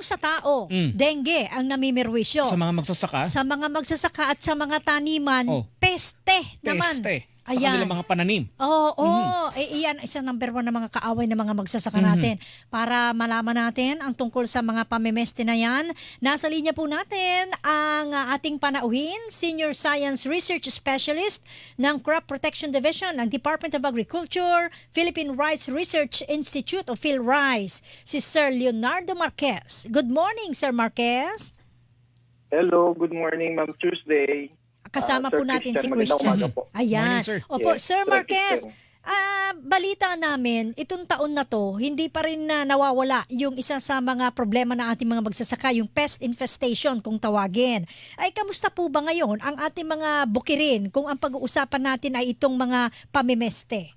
kung sa tao, Mm. dengue ang namimirwisyo. Sa mga magsasaka, Sa mga magsasaka at sa mga taniman, Oh. peste naman. peste sa Ayan. kanilang mga pananim. Oo, oo. Mm-hmm. Eh, iyan, isang number one na mga kaaway ng mga magsasaka Mhm. natin. Para malaman natin ang tungkol sa mga pamimeste na yan, nasa linya po natin ang ah, ating panauhin, Senior Science Research Specialist ng Crop Protection Division ng Department of Agriculture, Philippine Rice Research Institute o PhilRice, si Sir Leonardo Marquez. Good morning, Sir Marquez. Hello, good morning, Ma'am Tuesday. Kasama Sir po natin si Christian, magandang Christian. po. Ayan. Morning, sir. Opo, Yes, Sir Marquez, ah, balita namin, itong taon na to, hindi pa rin na nawawala yung isa sa mga problema ng ating mga magsasaka, yung pest infestation kung tawagin. Ay, kamusta po ba ngayon ang ating mga bukirin kung ang pag-uusapan natin ay itong mga pamimeste?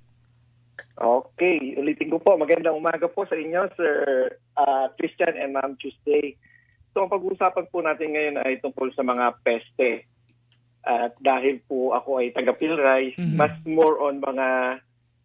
Okay, ulitin ko po. Magandang umaga po sa inyo, Sir ah, Christian and Ma'am Tuesday. So, ang pag-uusapan po natin ngayon ay tungkol sa mga peste. At dahil po ako ay taga-Pilray, Mhm. mas more on mga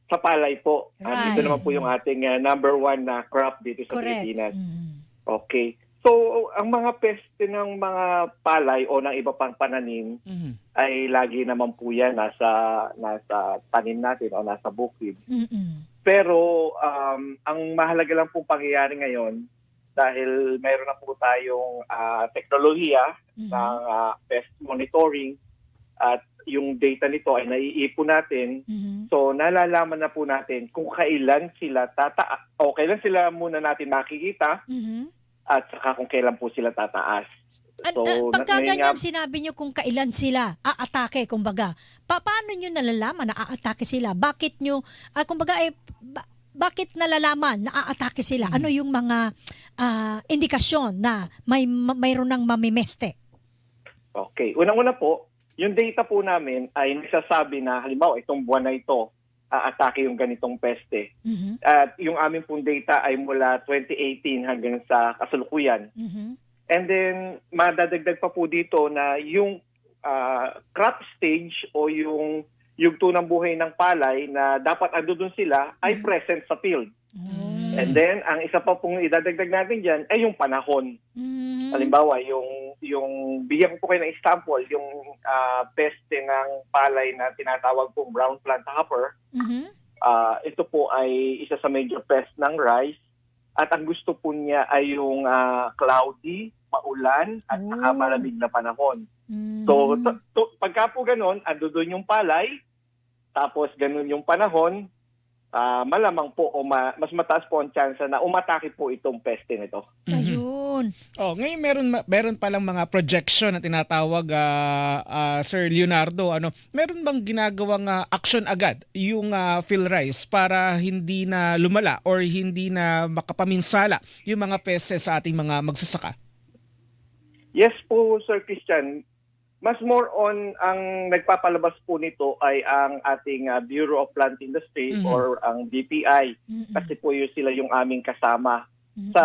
sa palay po. Right. ito naman po yung ating ah, number one na crop dito sa Correct. Pilipinas. Mm. Okay. So, ang mga peste ng mga palay o ng iba pang pananim Mhm. ay lagi naman po yan nasa, nasa tanim natin o nasa bukid. Mm-mm. Pero um, ang mahalaga lang pong pangyayari ngayon dahil mayroon na po tayong ah, teknolohiya Mhm. ng ah, pest monitoring at yung data nito ay naiipon natin. Mhm. So nalalaman na po natin kung kailan sila tataas o kailan sila muna natin makikita Mhm. at saka kung kailan po sila tataas. So, ah, pagka ganyan sinabi nyo kung kailan sila aatake, kumbaga, pa paano nyo nalalaman na aatake sila? Bakit nyo, ah, kumbaga, eh, ba- bakit nalalaman na aatake sila? Hmm. Ano yung mga ah, indikasyon na may ma- mayroon ng mamimeste? Okay. Unang-una po, yung data po namin ay nagsasabi na halimbawa itong buwan na ito aatake yung ganitong peste. Mhm. At yung aming pong data ay mula 2018 hanggang sa kasalukuyan. Mhm. And then madadagdag pa po dito na yung ah, crop stage o yung yung tunang buhay ng palay na dapat ando doon sila ay Mhm. present sa field. Mm. And then ang isa pa pong idadagdag natin diyan ay yung panahon. Mhm. Halimbawa, yung yung bigyan ko po kayo ng example, yung ah, peste ng palay na tinatawag pong brown plant hopper, Mhm. ah, ito po ay isa sa major pest ng rice. At ang gusto po niya ay yung ah, cloudy, maulan, at Oh. malamig na panahon. Mhm. So, to, to- pagka po ganun, ando doon yung palay, tapos ganun yung panahon, ah, malamang po o ma- mas mataas po ang chance na umatake po itong peste nito. Mhm. Ayun. Oh, ngayon meron meron palang mga projection na tinatawag ah, ah, Sir Leonardo ano, meron bang ginagawang ah, action agad yung uh, PhilRice para hindi na lumala or hindi na makapaminsala yung mga peste sa ating mga magsasaka? Yes po, Sir Christian. Mas more on ang nagpapalabas po nito ay ang ating ah, Bureau of Plant Industry Mhm. or ang BPI Mhm. kasi po yun sila yung aming kasama. Mhm. Sa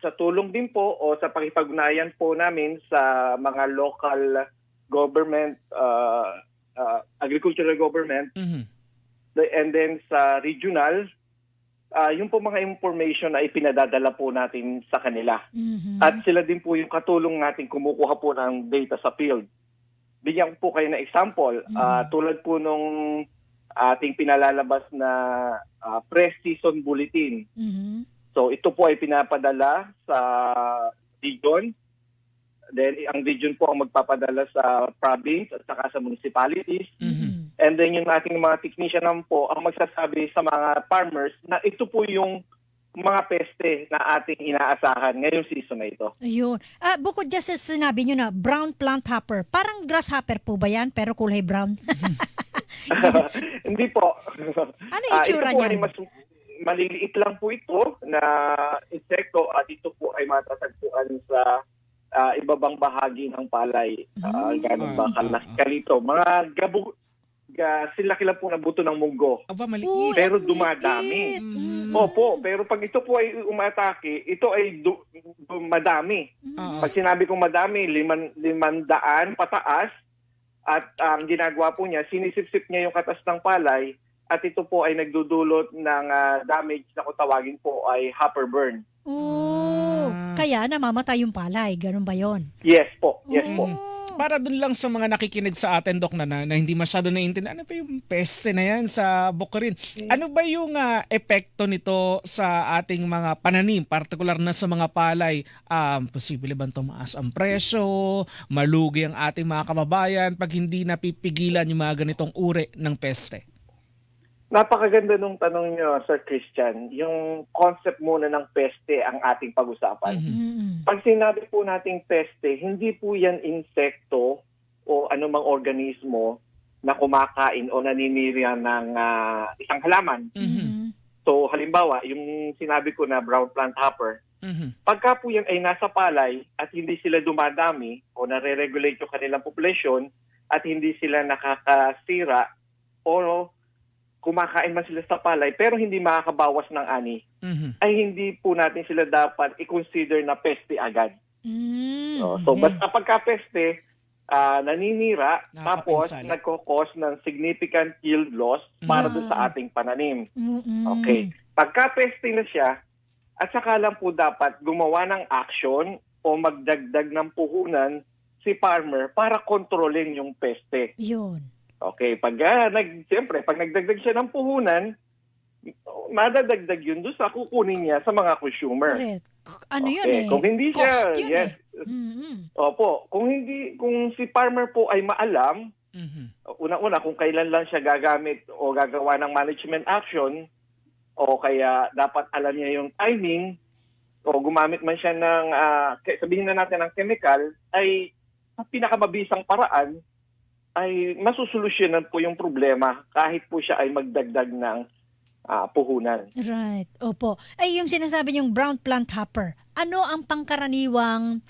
sa tulong din po o sa pakipag-ugnayan po namin sa mga local government ah, ah, agricultural government Mhm. the- and then sa regional ah, yung po mga information na ipinadadala po natin sa kanila. Mhm. At sila din po yung katulong natin kumukuha po ng data sa field. Bigyan ko po kayo ng example. Mm. Ah, tulad po nung ating pinalalabas na ah, pre-season bulletin. Mhm. So ito po ay pinapadala sa region. Then ang region po ang magpapadala sa province at saka sa municipalities. Mhm. And then yung ating mga technician naman po ang magsasabi sa mga farmers na ito po yung mga peste na ating inaasahan ngayong season na ito. Ayun. Ah, bukod dyan sa sinabi nyo na brown plant hopper, parang grasshopper po ba yan pero kulay brown? Hindi po. Ano Ah, itsura po niyan? mas maliliit lang po ito na insekto at ito po ay matatagpuan sa ah, ibabang bahagi ng palay. Uh. Ganun ba Ah, kalas kalito. Mga gabu ga, silaki lang po na buto ng munggo. Aba maliit. Pero dumadami. Mm. Opo, pero pag ito po ay umatake, ito ay du- du- madami. Ah, Pag sinabi kong madami, liman, limandaan pataas at ang ginagawa po niya, sinisipsip niya yung katas ng palay at ito po ay nagdudulot ng ah, damage na kung tawagin po ay hopper burn. Oh. Ah. Kaya namamatay yung palay. Ganun ba yon? Yes po, yes po. Oh. Para dun lang sa mga nakikinig sa atin, Dok, na, na, na hindi masyado naiintindihan, ano ba yung peste na yan sa Bukidnon? Ano ba yung ah, epekto nito sa ating mga pananim, partikular na sa mga palay? Um, posible bang tumaas ang presyo? Malugi ang ating mga kababayan pag hindi napipigilan yung mga ganitong uri ng peste? Napakaganda nung tanong niyo, Sir Christian. Yung concept muna ng peste ang ating pag-usapan. Mhm. Mm-mm. Pag sinabi po nating peste, hindi po yan insekto o anumang organismo na kumakain o naninira ng ah, isang halaman. Mhm. Mhm. So halimbawa, yung sinabi ko na brown plant hopper, Mhm. pagka po yan ay nasa palay at hindi sila dumadami o nare-regulate yung kanilang populasyon at hindi sila nakakasira o kumakain man sila sa palay pero hindi makakabawas ng ani, Mhm. ay hindi po natin sila dapat i-consider na peste agad. Mm. No? So Okay. basta pagka peste, ah, naninira, tapos nagkakos ng significant yield loss para Mm. doon sa ating pananim. Mm-mm. Okay. Pagka peste na siya, at saka lang po dapat gumawa ng action o magdagdag ng puhunan si farmer para kontrolin yung peste. Yun. Okay, pag ah, nag siyempre pag nagdagdag siya ng puhunan, madadagdag yun doon sa kukunin niya sa mga consumer. Correct. Ano yun Okay, eh? Kung hindi siya, Cost yun yes. eh. Mm-mm. Opo, kung hindi kung si farmer po ay maalam, Mhm. una-una kung kailan lang siya gagamit o gagawa ng management action o kaya dapat alam niya yung timing o gumamit man siya ng ah, ke- sabihin na natin ng chemical ay ang pinakamabisang paraan ay masusolusyonan po yung problema kahit po siya ay magdagdag ng ah, puhunan. Right. Opo. Ay, yung sinasabi niyong brown plant hopper, ano ang pangkaraniwang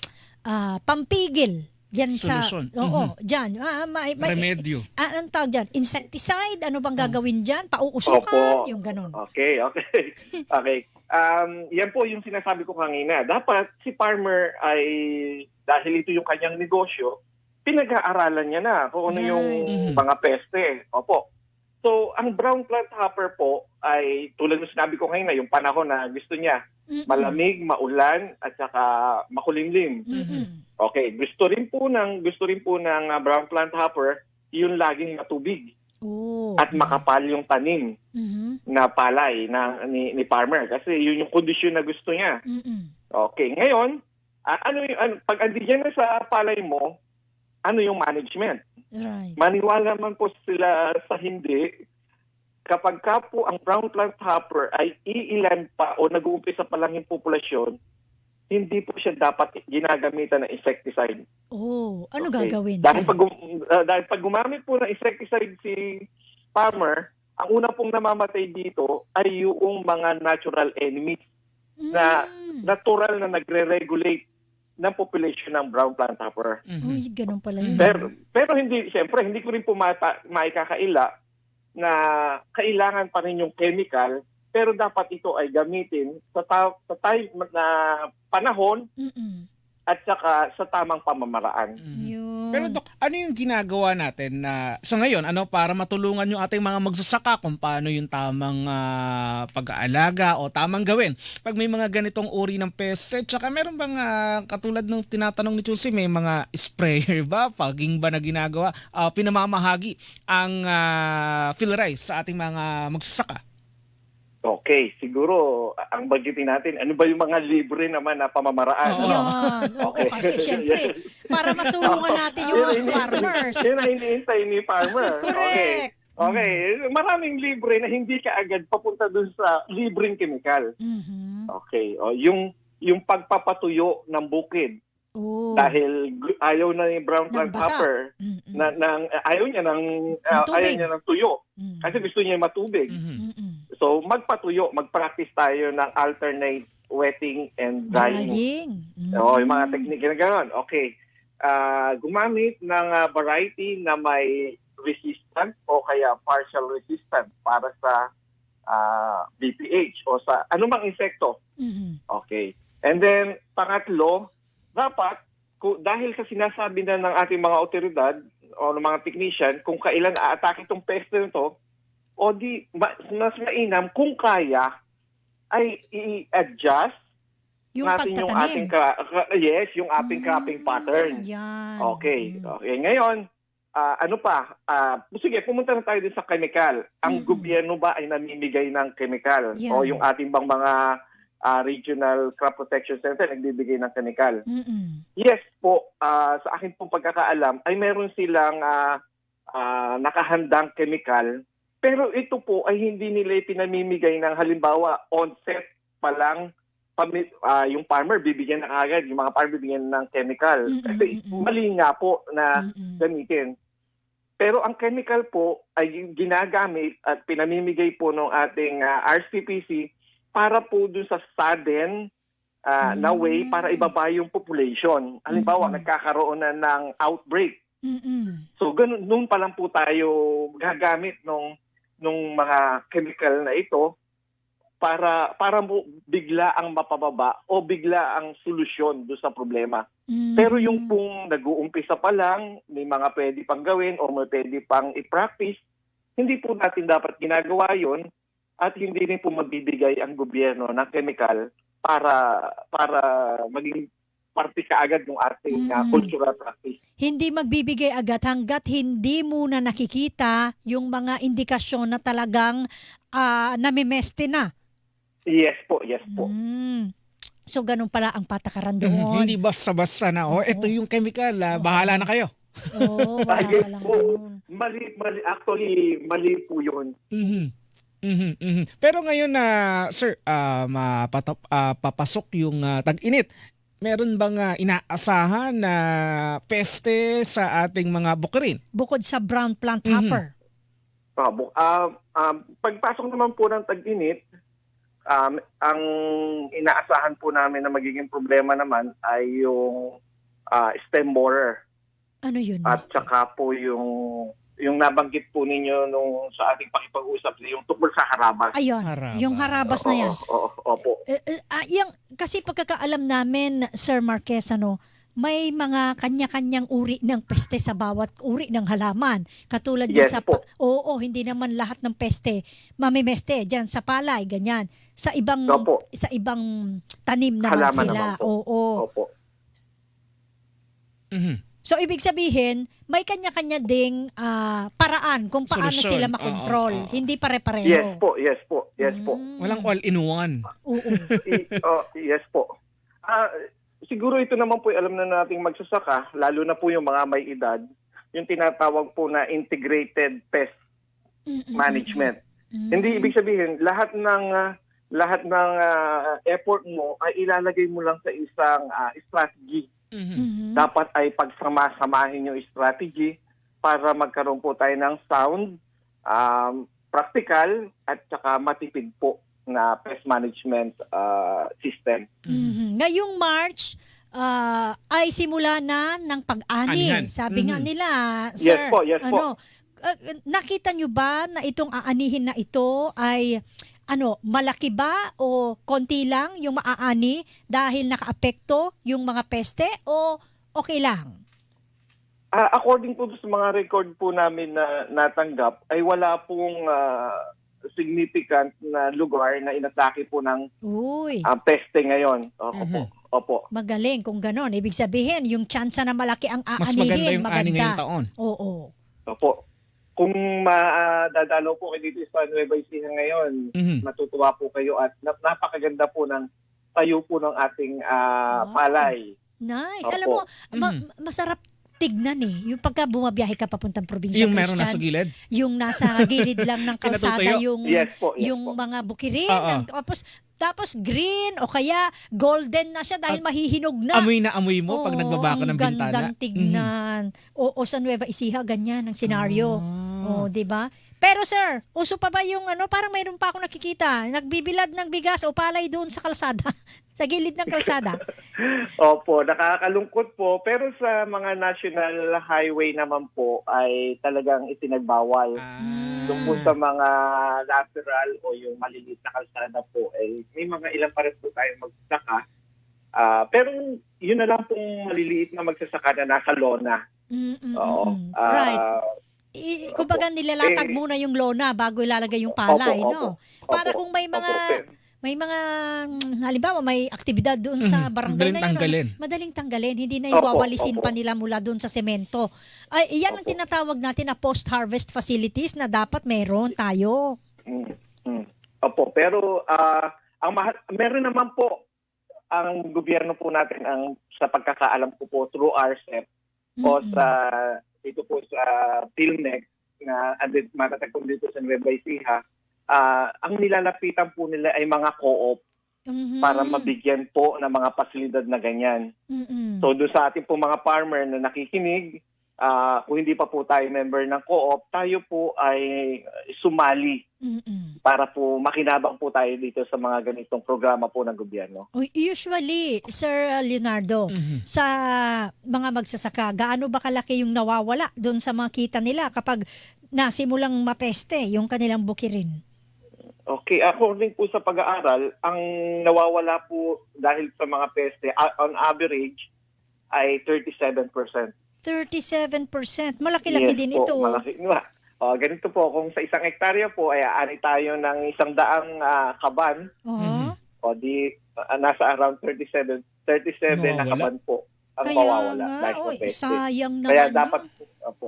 ah, pampigil Diyan sa Solusyon. Oo, diyan. Ah, may, may, Remedyo. Ah, anong tawag diyan? Insecticide? Ano bang gagawin diyan? Pauusukan? Opo. Yung ganun. Okay, okay. okay. Um, yan po yung sinasabi ko kanina. Dapat si farmer ay, dahil ito yung kanyang negosyo, pinag-aaralan niya na kung ano yung Right. mga peste. Opo. So, ang brown plant hopper po ay tulad ng sinabi ko kanina, yung panahon na gusto niya, Mm-mm. malamig, maulan, at saka makulimlim. Mm-mm. Okay, gusto rin po ng gusto rin po ng uh, brown plant hopper yung laging matubig Oh. at makapal yung tanim Mhm. na palay na ni, ni farmer kasi yun yung kondisyon na gusto niya. Mm-mm. Okay, ngayon, ah, ano yung ano, pag andiyan na sa palay mo, ano yung management? Right. Maniwala man po sila sa hindi, kapag ka po ang brown plant hopper ay iilan pa o nag-uumpisa pa lang yung populasyon, hindi po siya dapat ginagamitan ng insecticide. Oh, ano Okay. gagawin? Dahil pag, ah, dahil pag gumamit po ng insecticide si farmer, ang una pong namamatay dito ay yung mga natural enemies na Mm. natural na nagre-regulate ng population ng brown plant hopper. Mhm. Uy, ganun pala yun. Pero, pero hindi, siyempre, hindi ko rin po mata, maikakaila na kailangan pa rin yung chemical, pero dapat ito ay gamitin sa, ta- sa time na panahon Mm-mm. At saka sa tamang pamamaraan. Mhm. Yun. Pero Dok, ano yung ginagawa natin na sa ngayon ano para matulungan yung ating mga magsasaka kung paano yung tamang ah, pag-aalaga o tamang gawin pag may mga ganitong uri ng peste tsaka meron bang ah, katulad ng tinatanong ni Chelsea may mga sprayer ba paging ba na ginagawa ah, pinamamahagi ang uh, fill rice sa ating mga magsasaka Okay, siguro ang budgetin natin, ano ba yung mga libre naman na pamamaraan? Oo. no? Yan. Oo, Okay. kasi syempre, para matulungan natin yung mga farmers. Yun ang iniintay ni farmer. Okay. Correct. Okay, maraming libre na hindi ka agad papunta dun sa libreng chemical. Mhm. Okay, o yung yung pagpapatuyo ng bukid Oh. dahil ayaw na ni brown plant hopper Mm-mm. na ng ayaw niya ng uh, ayaw niya ng tuyo Mm. kasi gusto niya matubig. Mhm. So magpatuyo, mag-practice tayo ng alternate wetting and drying. Drying. Mm. Oo, yung mga technique na gano'n. Okay. Ah, gumamit ng ah, variety na may resistant o kaya partial resistant para sa ah, BPH o sa anumang insekto. Mhm. Okay. And then, pangatlo, dapat, ku- dahil sa sinasabi na ng ating mga otoridad o ng mga technician, kung kailan aatake itong peste nito, o di, ma- mas mainam, kung kaya, ay i-adjust Yung natin yung ating cra- yes, yung ating cropping Mm, pattern. Yan. Okay. Mm. Okay. Ngayon, ah, ano pa? Ah, sige, pumunta na tayo din sa chemical. Ang Mm. gobyerno ba ay namimigay ng chemical? Yan. O yung ating bang mga ah, regional crop protection center nagbibigay ng chemical? Mm-mm. Yes po, ah, sa akin pong pagkakaalam ay meron silang ah, ah, nakahandang chemical. Pero ito po ay hindi nila pinamimigay ng halimbawa onset pa lang ah, yung farmer bibigyan na agad, yung mga farmer bibigyan ng chemical. Mm-mm, Kasi mm-mm. mali nga po na Mm-mm. gamitin. Pero ang chemical po ay ginagamit at pinamimigay po ng ating ah, RCPC para po dun sa sudden ah, na way Mm. para ibaba yung population. Halimbawa, Mm-mm. nagkakaroon na ng outbreak. Mm-mm. So ganun noon pa lang po tayo gagamit nung nung mga chemical na ito para para mo bigla ang mapababa o bigla ang solusyon do sa problema. Mm. Pero yung pong nag-uumpisa pa lang, may mga pwede pang gawin o may pwede pang i-practice, hindi po natin dapat ginagawa yon at hindi rin po magbibigay ang gobyerno ng chemical para para maging parte kaagad ng ating uh, Mm. cultural practice. hindi magbibigay agad hanggat hindi muna nakikita yung mga indikasyon na talagang ah, namimeste na. Yes po, yes po. Mm. So ganun pala ang patakaran Mhm, doon. Hindi basta-basta na, oh, ito yung chemical, ah, bahala na kayo. Oo, Ah, yes palang po. Mali, mali, actually, mali po yun. Mhm. Mhm, mhm. Pero ngayon na sir, ah mapatap- ah, papasok yung ah, tag-init. Meron bang ah, inaasahan na peste sa ating mga bukirin? Bukod sa brown plant Mhm. hopper. Bu- ah, ah, pagpasok naman po ng tag-init, um, ang inaasahan po namin na magiging problema naman ay yung ah, stem borer Ano yun? at saka po yung yung nabanggit po ninyo nung sa ating pakipag-usap yung tungkol sa harabas. Ayun, Harabas. yung harabas na yan. Oo, oo, opo. Eh, eh, ah, yung, kasi pagkakaalam namin, Sir Marquez, ano, may mga kanya-kanyang uri ng peste sa bawat uri ng halaman. Katulad yan Yes sa... po. Oo, hindi naman lahat ng peste mamimeste. Diyan sa palay, ganyan. Sa ibang Opo. sa ibang tanim naman Halaman sila. naman po. Oo. Opo. Mhm. So ibig sabihin, may kanya-kanya ding ah, paraan kung paano Solusyon. sila Oo, makontrol. oo, oo. Hindi pare-pareho. Yes po, yes po, yes po. Mm. Walang all-in-one. Oo. I- oh, yes po. Ah, siguro ito naman po ay alam na nating magsasaka, lalo na po yung mga may edad, yung tinatawag po na integrated pest Mm, mm, management. mm, mm. Hindi ibig sabihin lahat ng ah, lahat ng ah, effort mo ay ilalagay mo lang sa isang ah, strategy. Mhm. Mhm. Dapat ay pagsama-samahin yung strategy para magkaroon po tayo ng sound, um, practical at saka matipid po na pest management ah, system. Mhm. Ngayong March, ah, ay simula na ng pag-ani. Anihan. Sabi nga Mhm. nila, Yes sir, po, yes po. ano, ah, nakita nyo ba na itong aanihin na ito ay ano, malaki ba o konti lang yung maaani dahil nakaapekto yung mga peste o okay lang? Ah, according po sa mga record po namin na natanggap, ay wala pong ah, significant na lugar na inatake po ng Uy, ah, peste ngayon. Opo. Mhm. Opo. magaling kung ganon. Ibig sabihin, yung tsansa na malaki ang Mas maganda aanihin, yung ani ngayong taon. Oo. Opo. Kung madadalaw po kayo dito sa Nueva Ecija ngayon, Mhm. matutuwa po kayo at nap- napakaganda po ng tayo po ng ating ah, Wow. palay. Nice. Opo. Alam mo, ma- Mhm. masarap tignan eh. Yung pagka bumabiyahe ka papuntang probinsya, Yung meron na sa Christian, gilid. yung nasa gilid lang ng kalsada, yung Yes po, yes yung po. mga bukirin, Oo. ng- tapos tapos green o kaya golden na siya dahil mahihinog na. Amoy na amoy mo pag Oo, nagbaba ka ng ang bintana. gandang tignan. O, o sa Nueva Ecija, ganyan ang senaryo. Ah. O, di ba? Pero sir, uso pa ba yung ano, parang mayroon pa ako nakikita, nagbibilad ng bigas o palay doon sa kalsada, sa gilid ng kalsada. Opo, nakakalungkot po. Pero sa mga national highway naman po ay talagang itinagbawal. Ah. Doon po sa mga lateral o yung maliliit na kalsada po, eh, may mga ilan pa rin po tayong magsasaka. Ah, pero yun na lang pong maliliit na magsasaka na nasa lona. Mm, mm, Oo. mm, mm. Ah, right. I, kumbaga nilalatag Eh, muna yung lona bago ilalagay yung opo, palay, opo, no? opo, Para kung may mga opo, may mga, mm, halimbawa, may aktibidad doon sa Mhm. barangay Madaling na yun. tanggalin. Madaling tanggalin. Hindi na iwawalisin opo. pa nila mula doon sa semento. Ay, iyan ang Opo. tinatawag natin na post-harvest facilities na dapat meron tayo. Mm, mm. Opo, pero ah, ang mahal, meron naman po ang gobyerno po natin ang sa pagkakaalam ko po through RCEP o Mm-mm. sa dito po sa PhilNex na matatagpon dito sa Nueva Ecija, ah, ang nilalapitan po nila ay mga co-op Mhm. para mabigyan po ng mga pasilidad na ganyan. Mm-mm. So doon sa ating po mga farmer na nakikinig, ah, kung hindi pa po tayo member ng co-op, tayo po ay sumali Mm-mm. para po makinabang po tayo dito sa mga ganitong programa po ng gobyerno. Usually, Sir Leonardo, Mhm. sa mga magsasaka, gaano ba kalaki yung nawawala doon sa mga kita nila kapag nasimulang mapeste yung kanilang bukirin? Okay, according po sa pag-aaral, ang nawawala po dahil sa mga peste, on average, ay 37%. 37%. Malaki-laki Yes din po, ito. Malaki. Nga. Oh, ganito po, kung sa isang hektarya po, ay aani tayo ng isang daang ah, kaban. Mhm. o di ah, nasa around 37, 37 na kaban po ang Kaya mawawala nga, oy, sayang naman. Kaya dapat po, opo.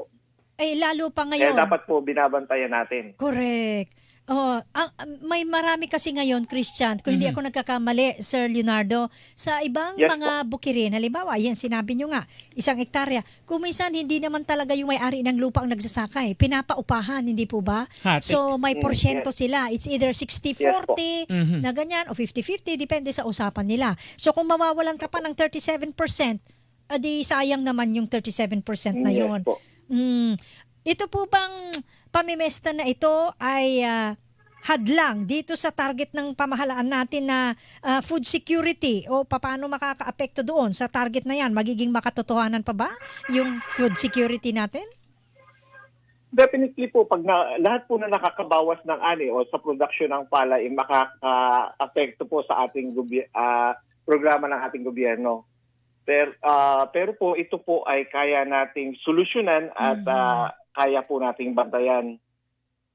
Eh, lalo pa Kaya ngayon. dapat po binabantayan natin. Correct. Oh, ang, may marami kasi ngayon, Christian, kung hindi Mhm. ako nagkakamali, Sir Leonardo, sa ibang Yes mga bukirin, halimbawa, yan sinabi nyo nga, isang hektarya, kung minsan hindi naman talaga yung may-ari ng lupa ang nagsasaka eh, pinapaupahan, hindi po ba? Hati. So, may Mm, porsyento sila. It's either 60-40 Mhm. na ganyan o 50-50, depende sa usapan nila. So, kung mawawalan ka pa ng 37%, adi sayang naman yung 37% na Yes yon. po. Mm. Ito po bang pamimesta na ito ay ah, hadlang dito sa target ng pamahalaan natin na ah, food security o paano makakaapekto doon sa target na yan? Magiging makatotohanan pa ba yung food security natin? Definitely po, pag na, lahat po na nakakabawas ng ani o sa production ng palay, ay makaka-apekto po sa ating ah, programa ng ating gobyerno. Pero, ah, pero po, ito po ay kaya nating solusyonan at Mhm. ah, kaya po nating bantayan.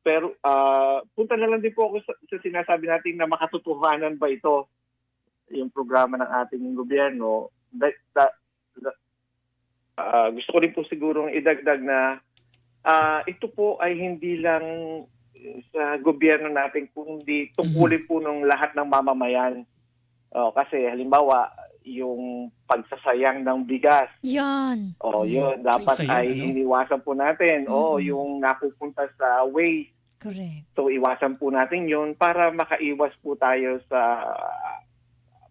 Pero ah, punta na lang din po ako sa, sa sinasabi natin na makatotohanan ba ito yung programa ng ating gobyerno. That, that, that- ah, gusto ko rin po sigurong idagdag na Ah, ito po ay hindi lang sa gobyerno natin kundi tungkulin po ng lahat ng mamamayan. Oh, kasi halimbawa yung pagsasayang ng bigas. Yan. Oh, yun dapat Sayang, ay ano? iniwasan po natin. Oh, Mhm. yung napupunta sa waste. Correct. So iwasan po natin yun para makaiwas po tayo sa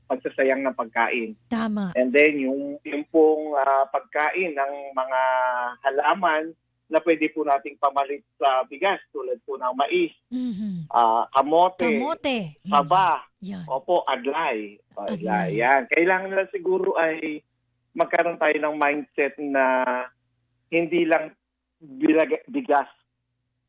pagsasayang ng pagkain. Tama. And then yung yung pong ah, pagkain ng mga halaman na pwede po nating pamalit sa bigas tulad po ng mais, Mhm. ah, kamote, Kamote. Saba, Yan. opo, adlay. O, Adlay. adlay. Yan. Kailangan lang siguro ay magkaroon tayo ng mindset na hindi lang bigas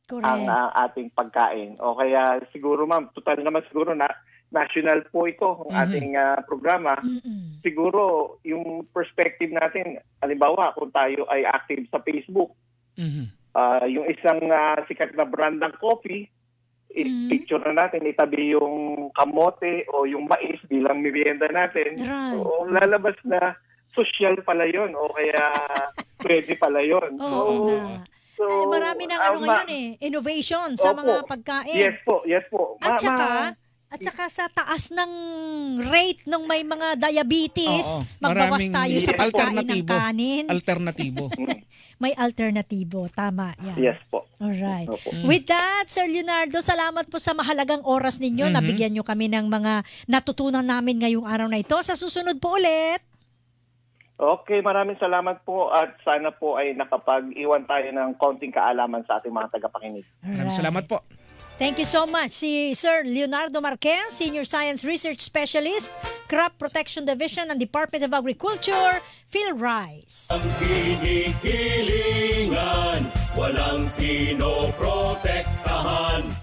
ang Correct. ah, ating pagkain. O kaya siguro ma'am, total naman siguro na national po ito ang Mhm. ating ah, programa. Mm-mm. siguro yung perspective natin, halimbawa kung tayo ay active sa Facebook, Mhm. ah, yung isang ah, sikat na brand ng coffee, Mhm. i-picture na natin, itabi yung kamote o yung mais bilang merienda natin. Right. O lalabas na social pala yon o kaya pwede pala yon. Oo nga. so, Eh, marami ng ano ngayon eh, innovation sa Opo. mga pagkain. Yes po, yes po. At Ma- saka, ma- at saka sa taas ng rate ng may mga diabetes, Oo, magbawas maraming tayo sa pagkain ng alternatibo. kanin. Alternatibo. May alternatibo. Tama. Yan. yes po. Alright. Opo. Mm. With that, Sir Leonardo, salamat po sa mahalagang oras ninyo. Mhm. Nabigyan nyo kami ng mga natutunan namin ngayong araw na ito. Sa susunod po ulit. Okay, maraming salamat po at sana po ay nakapag-iwan tayo ng konting kaalaman sa ating mga tagapakinig. Maraming Alright. salamat po. Thank you so much. Si Sir Leonardo Marquez, Senior Science Research Specialist, Crop Protection Division ng Department of Agriculture, PhilRice. Ang kinikilingan, walang pinoprotektahan.